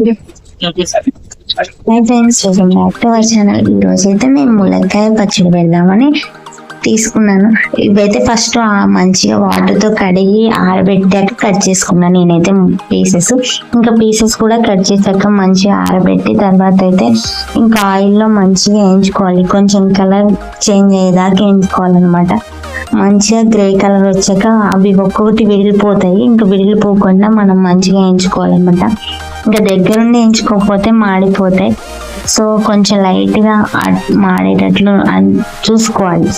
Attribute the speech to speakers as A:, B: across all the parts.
A: My friends welcome back to our channel ఈ రోజు అయితే మేము ములక్కాయ పచ్చడి పెడదామని తీసుకున్నాను. ఇవైతే ఫస్ట్ మంచిగా వాటర్తో కడిగి ఆరబెట్టాక కట్ చేసుకున్నాను నేనైతే పీసెస్ ఇంకా పీసెస్ కూడా కట్ చేశాక మంచిగా ఆరబెట్టి తర్వాత అయితే ఇంకా ఆయిల్లో మంచిగా వేయించుకోవాలి. కొంచెం కలర్ చేంజ్ అయ్యేదాకా వేయించుకోవాలన్నమాట. మంచిగా గ్రే కలర్ వచ్చాక అవి ఒక్కొక్కటి విడిలిపోతాయి ఇంకా విడిలిపోకుండా మనం మంచిగా వేయించుకోవాలన్నమాట. ఇంకా దగ్గరుండి ఎంచుకోకపోతే మాడిపోతాయి. సో కొంచెం లైట్గా మాడేటట్లు చూసుకోవాలి.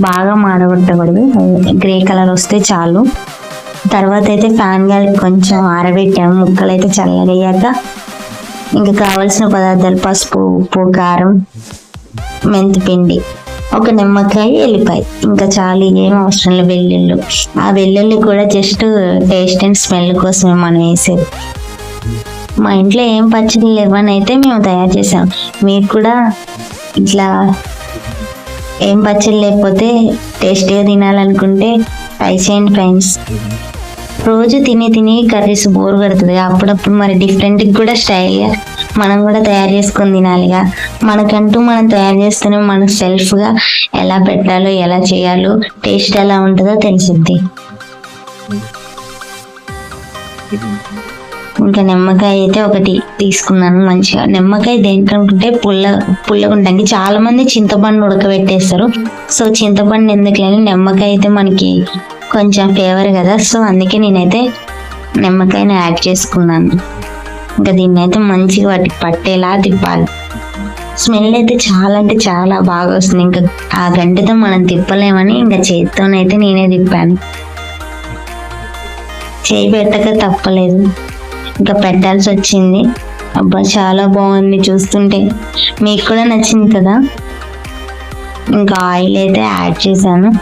A: బాగా మాడగొట్టకూడదు. గ్రే కలర్ వస్తే చాలు. తర్వాత అయితే ఫ్యాన్ గాలి కొంచెం ఆరబెట్టాము. ముక్కలు అయితే చల్లగయ్యాక ఇంకా కావాల్సిన పదార్థాలు పసుపు ఉప్పు కారం మెంతిపిండి ఒక నిమ్మకాయ ఎల్లిపాయ. ఇంకా చాలు ఏం అవసరం లేదు. వెల్లుల్లి. ఆ వెల్లుల్లి కూడా జస్ట్ టేస్ట్ అండ్ స్మెల్ కోసమే మనం వేసేది. మా ఇంట్లో ఏం పచ్చడి లేవని అయితే మేము తయారు చేసాం. మీరు కూడా ఇట్లా ఏం పచ్చడి లేకపోతే టేస్టీగా తినాలనుకుంటే ట్రై చేయండి ఫ్రెండ్స్ రోజు తిని తిని కర్రీస్ బోర్ కడుతుంది. అప్పుడప్పుడు మరి డిఫరెంట్ కూడా స్టైల్గా మనం కూడా తయారు చేసుకొని తినాలిగా. మనకంటూ మనం తయారు చేస్తూనే మన సెల్ఫ్గా ఎలా పెట్టాలో ఎలా చేయాలో టేస్ట్ ఎలా ఉంటుందో తెలిసిద్ది ఇంకా నిమ్మకాయ అయితే ఒకటి తీసుకున్నాను మంచిగా. నిమ్మకాయ దేనికనుకుంటే పుల్ల పుల్లగా చాలా మంది చింతపండు ఉడకబెట్టేస్తారు. సో చింతపండు ఎందుకులేని నిమ్మకాయ అయితే మనకి కొంచెం ఫేవర్ కదా. సో అందుకే నేనైతే నిమ్మకాయని యాడ్ చేసుకున్నాను. ఇంకా దీన్ని అయితే మంచిగా వాటికి పట్టేలా తిప్పాలి. స్మెల్ అయితే చాలా అంటే చాలా బాగా వస్తుంది. ఇంకా ఆ గంటతో మనం తిప్పలేమని ఇంకా చేతితోనైతే నేనే తిప్పాను. చేయి పెట్టక తప్పలేదు. ఇంకా పెట్టాల్సి వచ్చింది. అబ్బా చాలా బాగుంది చూస్తుంటే. మీకు కూడా నచ్చింది కదా? ఇంకా ఆయిల్ అయితే యాడ్ చేశాను.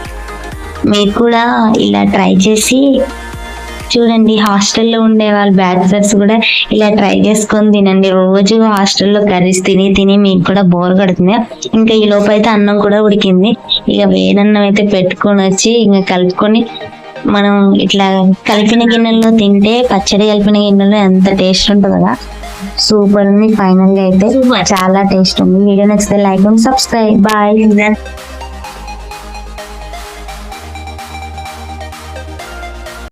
A: మీకు కూడా ఇలా ట్రై చేసి చూడండి హాస్టల్లో ఉండే వాళ్ళ బ్యాచులర్స్ కూడా ఇలా ట్రై చేసుకొని తినండి. రోజు హాస్టల్లో కర్రీస్ తిని తిని మీకు కూడా బోర్ కొడుతుంది. ఇంకా ఈ లోపు అయితే అన్నం కూడా ఉడికింది. ఇక వేడన్నం అయితే పెట్టుకొని వచ్చి ఇంకా కలుపుకొని మనం ఇట్లా కలిపిన గిన్నెల్లో తింటే పచ్చడి కలిపిన గిన్నెలో ఎంత టేస్ట్ ఉంటుంది కదా. సూపర్ ఉంది ఫైనల్గా అయితే చాలా టేస్ట్ ఉంది. వీడియో నచ్చితే లైక్ అండ్ సబ్స్క్రైబ్. బాయ్.